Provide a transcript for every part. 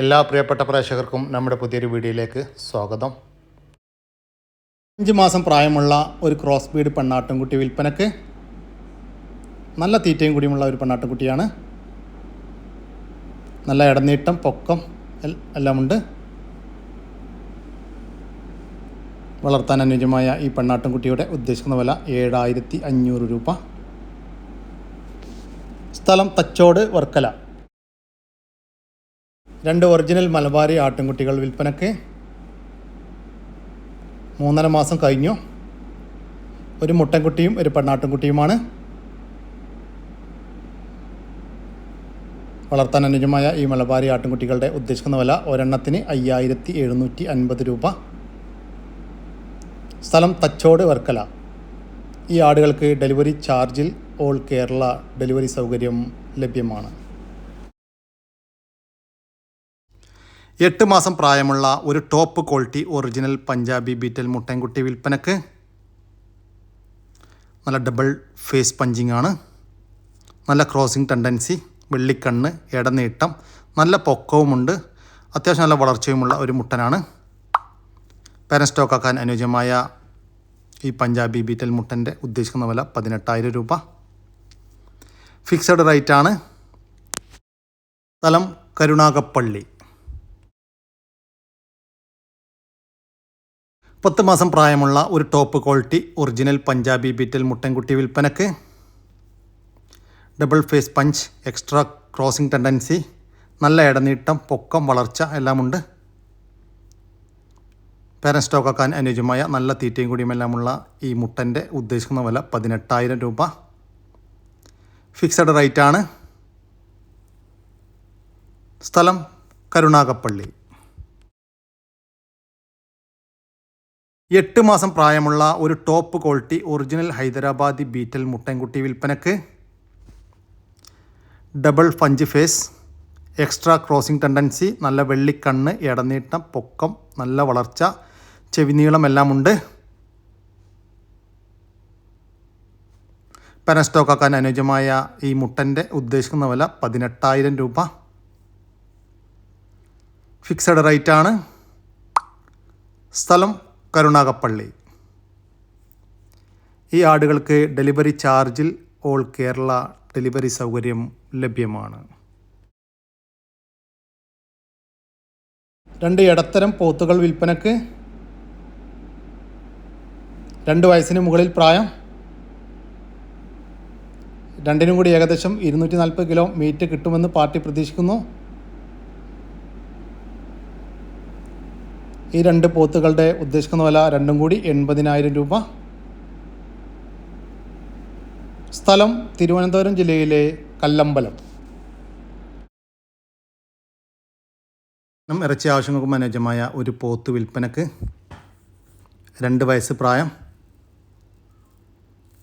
എല്ലാ പ്രിയപ്പെട്ട പ്രേക്ഷകർക്കും നമ്മുടെ പുതിയൊരു വീഡിയോയിലേക്ക് സ്വാഗതം. അഞ്ച് മാസം പ്രായമുള്ള ഒരു ക്രോസ് ബീഡ് പെണ്ണാട്ടുംകുട്ടി വിൽപ്പനക്ക് നല്ല തീറ്റയും കൂടിയുമുള്ള ഒരു പെണ്ണാട്ടുംകുട്ടിയാണ്. നല്ല ഇടനീട്ടം പൊക്കം എല്ലാമുണ്ട്. വളർത്താൻ അനുയോജ്യമായ ഈ പെണ്ണാട്ടുംകുട്ടിയുടെ ഉദ്ദേശിക്കുന്ന വില ഏഴായിരത്തി അഞ്ഞൂറ് രൂപ. സ്ഥലം തച്ചോട് വർക്കല. രണ്ട് ഒറിജിനൽ മലബാരി ആട്ടിൻകുട്ടികൾ വിൽപ്പനക്ക് മൂന്നര മാസം കഴിഞ്ഞു. ഒരു മുട്ടൻകുട്ടിയും ഒരു പെണ്ണാട്ടിൻകുട്ടിയുമാണ്. വളർത്താൻ അനുജമായ ഈ മലബാരി ആട്ടിൻകുട്ടികളുടെ ഉദ്ദേശിക്കുന്ന വില ഒരെണ്ണത്തിന് അയ്യായിരത്തി എഴുന്നൂറ്റി അൻപത് രൂപ. സ്ഥലം തച്ചോട് വർക്കല. ഈ ആടുകൾക്ക് ഡെലിവറി ചാർജിൽ ഓൾ കേരള ഡെലിവറി സൗകര്യം ലഭ്യമാണ്. എട്ട് മാസം പ്രായമുള്ള ഒരു top quality original Punjabi Beetal മുട്ടൻകുട്ടി വിൽപ്പനക്ക് നല്ല ഡബിൾ ഫേസ് പഞ്ചിങ് ആണ്. നല്ല ക്രോസിംഗ് ടെൻഡൻസി വെള്ളിക്കണ്ണ് ഇടനീട്ടം നല്ല പൊക്കവുമുണ്ട്. അത്യാവശ്യം നല്ല വളർച്ചയുമുള്ള ഒരു മുട്ടനാണ്. പാരൻ സ്റ്റോക്കാക്കാൻ അനുയോജ്യമായ ഈ പഞ്ചാബി ബീറ്റൽ മുട്ടന്റെ ഉദ്ദേശിക്കുന്ന വില പതിനെട്ടായിരം രൂപ. ഫിക്സഡ് റേറ്റ് ആണ് സ്ഥലം കരുണാകപ്പള്ളി പത്ത് മാസം പ്രായമുള്ള ഒരു top quality original Punjabi Beetal മുട്ടൻകുട്ടി വിൽപ്പനക്ക്. Double face punch extra crossing tendency നല്ല ഇടനീട്ടം പൊക്കം വളർച്ച എല്ലാമുണ്ട്. പേരൻ സ്റ്റോക്കാക്കാൻ അനുയോജ്യമായ നല്ല തീറ്റയും കൂടിയുമെല്ലാമുള്ള ഈ മുട്ടന്റെ ഉദ്ദേശിക്കുന്ന വില പതിനെട്ടായിരം രൂപ. ഫിക്സഡ് റേറ്റ് ആണ്. സ്ഥലം കരുണാകപ്പള്ളി എട്ട് മാസം പ്രായമുള്ള ഒരു top quality original Hyderabadi Beetal മുട്ടൻകുട്ടി വിൽപ്പനക്ക് double punch face extra crossing tendency നല്ല വെള്ളിക്കണ്ണ് ഇടനീട്ടം പൊക്കം നല്ല വളർച്ച ചെവിനീളം എല്ലാം ഉണ്ട് പെന സ്റ്റോക്കാക്കാൻ അനുയോജ്യമായ ഈ മുട്ടന്റെ ഉദ്ദേശിക്കുന്ന വില പതിനെട്ടായിരം രൂപ. ഫിക്സഡ് റേറ്റ് ആണ്. സ്ഥലം കരുണാകപ്പള്ളി. ഈ ആടുകൾക്ക് ഡെലിവറി ചാർജിൽ ഓൾ കേരള ഡെലിവറി സൗകര്യം ലഭ്യമാണ്. രണ്ട് ഇടത്തരം പോത്തുകൾ വിൽപ്പനക്ക്. രണ്ട് വയസ്സിന് മുകളിൽ പ്രായം. രണ്ടിനും കൂടി ഏകദേശം ഇരുന്നൂറ്റി നാൽപ്പത് കിലോ മീറ്റ് കിട്ടുമെന്ന് പാർട്ടി പ്രതീക്ഷിക്കുന്നു. ഈ രണ്ട് പോത്തുകളുടെ ഉദ്ദേശിക്കുന്ന വില രണ്ടും കൂടി എൺപതിനായിരം രൂപ. സ്ഥലം തിരുവനന്തപുരം ജില്ലയിലെ കല്ലമ്പലം ും. ഇറച്ചി ആവശ്യങ്ങൾക്ക് അനുയോജ്യമായ ഒരു പോത്ത് വിൽപ്പനക്ക് രണ്ട് വയസ്സ് പ്രായം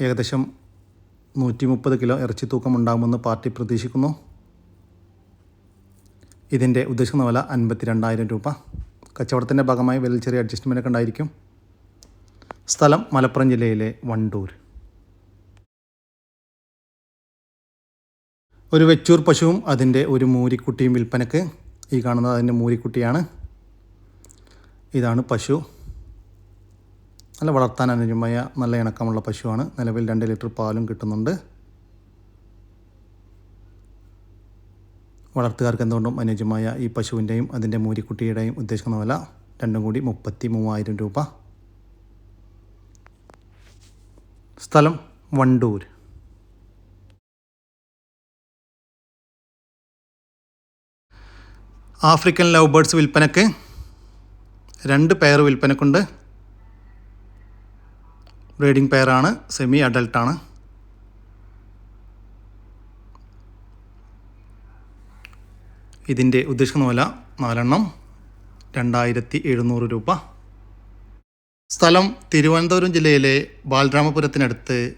ഏകദേശം നൂറ്റി മുപ്പത് കിലോ ഇറച്ചി തൂക്കം ഉണ്ടാകുമെന്ന് പാർട്ടി പ്രതീക്ഷിക്കുന്നു. ഇതിന്റെ ഉദ്ദേശിക്കുന്ന വില അൻപത്തി രൂപ. കച്ചവടത്തിന്റെ ഭാഗമായി വലിയ ചെറിയ അഡ്ജസ്റ്റ്മെന്റ് ഒക്കെ ഉണ്ടായിരിക്കും. സ്ഥലം മലപ്പുറം ജില്ലയിലെ വണ്ടൂർ. ഒരു വെച്ചൂർ പശുവും അതിന്റെ ഒരു മൂരിക്കുട്ടിയും വിൽപ്പനക്ക്. ഈ കാണുന്നത് അതിന്റെ മൂരിക്കുട്ടിയാണ്. ഇതാണ് പശു. നല്ല വളർത്താൻ അനുജമായ നല്ല ഇണക്കമുള്ള പശുവാണ്. നിലവിൽ രണ്ട് ലിറ്റർ പാലും കിട്ടുന്നുണ്ട്. വളർത്തുകാർക്ക് എന്തുകൊണ്ടും അനുയോജ്യമായ ഈ പശുവിന്റെയും അതിന്റെ മൂരിക്കുട്ടിയുടെയും ഉദ്ദേശിക്കുന്ന വില രണ്ടും കൂടി മുപ്പത്തി മൂവായിരം രൂപ. സ്ഥലം വണ്ടൂർ. ആഫ്രിക്കൻ ലവ് ബേർഡ്സ് വിൽപ്പനക്ക് രണ്ട് പെയർ വിൽപ്പനക്കുണ്ട് ബ്രീഡിംഗ് പെയറാണ് സെമി അഡൽട്ടാണ് ഇതിന്റെ ഉദ്ദേശിക്കുന്ന വില നാലെണ്ണം രണ്ടായിരത്തി എഴുന്നൂറ് രൂപ. സ്ഥലം തിരുവനന്തപുരം ജില്ലയിലെ ബാലരാമപുരത്തിനടുത്ത്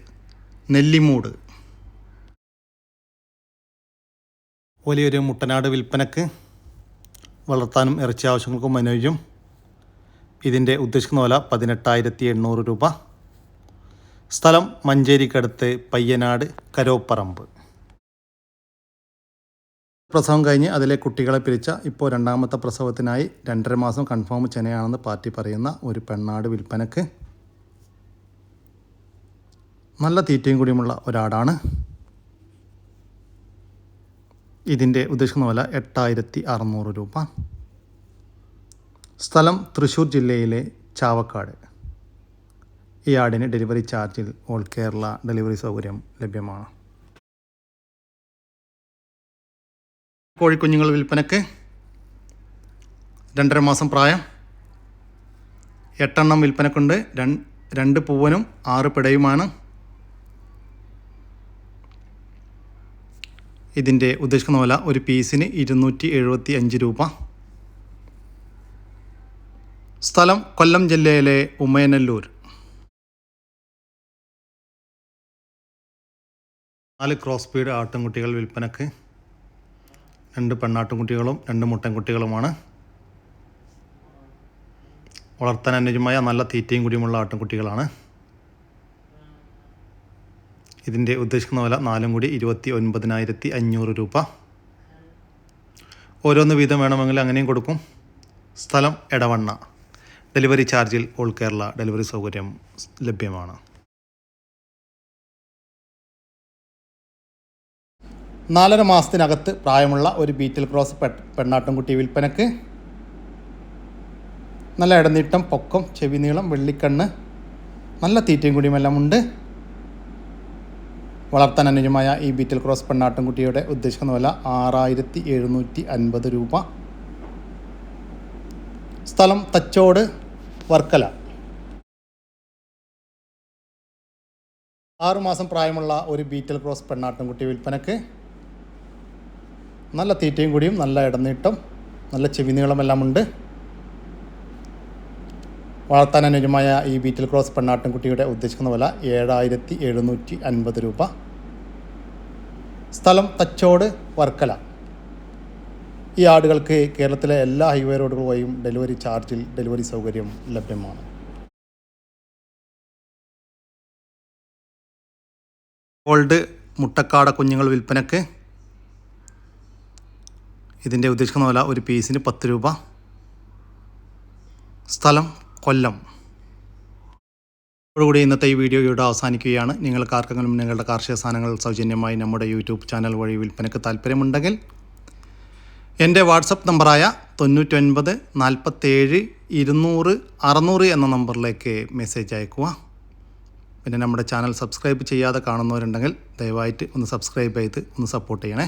നെല്ലിമൂട്. വലിയൊരു മുട്ടനാട് വിൽപ്പനക്ക് വളർത്താനും ഇറച്ചി ആവശ്യങ്ങൾക്കും അനുയോജ്യം. ഇതിന്റെ ഉദ്ദേശിക്കുന്ന വില പതിനെട്ടായിരത്തി എണ്ണൂറ് രൂപ. സ്ഥലം മഞ്ചേരിക്കടുത്ത് പയ്യനാട് കരോപ്പറമ്പ്. പ്രസവം കഴിഞ്ഞ് അതിലെ കുട്ടികളെ പിരിച്ച ഇപ്പോൾ രണ്ടാമത്തെ പ്രസവത്തിനായി രണ്ടര മാസം കൺഫേം ചെനയാണെന്ന് പാർട്ടി പറയുന്ന ഒരു പെണ്ണാട് വിൽപ്പനക്ക് നല്ല തീറ്റയും കൂടിയുമുള്ള ഒരാടാണ്. ഇതിന്റെ ഉദ്ദേശിക്കുന്ന വില എട്ടായിരത്തി അറുന്നൂറ് രൂപ. സ്ഥലം തൃശ്ശൂർ ജില്ലയിലെ ചാവക്കാട്. ഈ ആടിന് ഡെലിവറി ചാർജിൽ ഓൾ കേരള ഡെലിവറി സൗകര്യം ലഭ്യമാണ്. കോഴിക്കുഞ്ഞുങ്ങൾ വിൽപ്പനയ്ക്ക് രണ്ടര മാസം പ്രായം. എട്ടെണ്ണം വിൽപ്പനക്കുണ്ട്. രണ്ട് പൂവനും ആറ് പിടയുമാണ്. ഇതിന്റെ ഉദ്ദേശിക്കുന്ന വില ഒരു പീസിന് ഇരുന്നൂറ്റി എഴുപത്തി അഞ്ച് രൂപ. സ്ഥലം കൊല്ലം ജില്ലയിലെ ഉമയനല്ലൂർ. നാല് ക്രോസ് സ്പീഡ് ആട്ടിൻകുട്ടികൾ വിൽപ്പനക്ക്. രണ്ട് പെണ്ണാട്ടുംകുട്ടികളും രണ്ട് മുട്ടൻകുട്ടികളുമാണ്. വളർത്താൻ അനുജമായ നല്ല തീറ്റയും കൂടിയുമുള്ള ആട്ടിൻകുട്ടികളാണ് ഇതിന്റെ ഉദ്ദേശിക്കുന്ന വില നാലും കൂടി ഇരുപത്തി ഒൻപതിനായിരത്തി അഞ്ഞൂറ് രൂപ. ഓരോന്ന് വീതം വേണമെങ്കിൽ അങ്ങനെയും കൊടുക്കും. സ്ഥലം എടവണ്ണ. ഡെലിവറി ചാർജിൽ ഓൾ കേരള ഡെലിവറി സൗകര്യം ലഭ്യമാണ്. നാലര മാസത്തിനകത്ത് പ്രായമുള്ള ഒരു ബീറ്റിൽ ക്രോസ് പെണ്ണാട്ടുംകുട്ടി വിൽപ്പനക്ക്. നല്ല ഇടനീട്ടം പൊക്കം ചെവി നീളം വെള്ളിക്കണ്ണ് നല്ല തീറ്റയും കുടിയുമെല്ലാം ഉണ്ട്. വളർത്താൻ അനുജമായ ഈ ബീറ്റിൽ ക്രോസ് പെണ്ണാട്ടുംകുട്ടിയുടെ ഉദ്ദേശിക്കുന്ന വില ആറായിരത്തി എഴുന്നൂറ്റി അൻപത് രൂപ. സ്ഥലം തച്ചോട് വർക്കല. ആറുമാസം പ്രായമുള്ള ഒരു ബീറ്റൽ ക്രോസ് പെണ്ണാട്ടുംകുട്ടി വിൽപ്പനക്ക്. നല്ല തീറ്റയും കൂടിയും നല്ല ഇടനീട്ടം നല്ല ചെവി നീളമെല്ലാം ഉണ്ട്. വളർത്താൻ അനുജമായ ഈ ബീറ്റിൽ ക്രോസ് പെണ്ണാട്ടിൻകുട്ടിയുടെ ഉദ്ദേശിക്കുന്ന വില ഏഴായിരത്തി എഴുന്നൂറ്റി അൻപത് രൂപ. സ്ഥലം തച്ചോട് വർക്കല. ഈ ആടുകൾക്ക് കേരളത്തിലെ എല്ലാ ഹൈവേ റോഡുകൾ വഴിയും ഡെലിവറി ചാർജിൽ ഡെലിവറി സൗകര്യം ലഭ്യമാണ്. ഗോൾഡ് മുട്ടക്കാട കുഞ്ഞുങ്ങൾ വിൽപ്പനക്ക് ഇതിന്റെ ഉദ്ദേശിക്കുന്ന വില ഒരു പീസിന് പത്ത് രൂപ. സ്ഥലം കൊല്ലം. ഇതോടുകൂടി ഇന്നത്തെ ഈ വീഡിയോ ഇവിടെ അവസാനിക്കുകയാണ്. നിങ്ങൾക്ക് ആർക്കെങ്കിലും നിങ്ങളുടെ കാർഷിക സാധനങ്ങൾ സൗജന്യമായി നമ്മുടെ യൂട്യൂബ് ചാനൽ വഴി വിൽപ്പനയ്ക്ക് താല്പര്യമുണ്ടെങ്കിൽ എന്റെ വാട്സപ്പ് നമ്പറായ തൊണ്ണൂറ്റൊൻപത് നാൽപ്പത്തേഴ് ഇരുന്നൂറ് അറുന്നൂറ് എന്ന നമ്പറിലേക്ക് മെസ്സേജ് അയക്കുക. പിന്നെ നമ്മുടെ ചാനൽ സബ്സ്ക്രൈബ് ചെയ്യാതെ കാണുന്നവരുണ്ടെങ്കിൽ ദയവായിട്ട് ഒന്ന് സബ്സ്ക്രൈബ് ചെയ്ത് ഒന്ന് സപ്പോർട്ട് ചെയ്യണേ.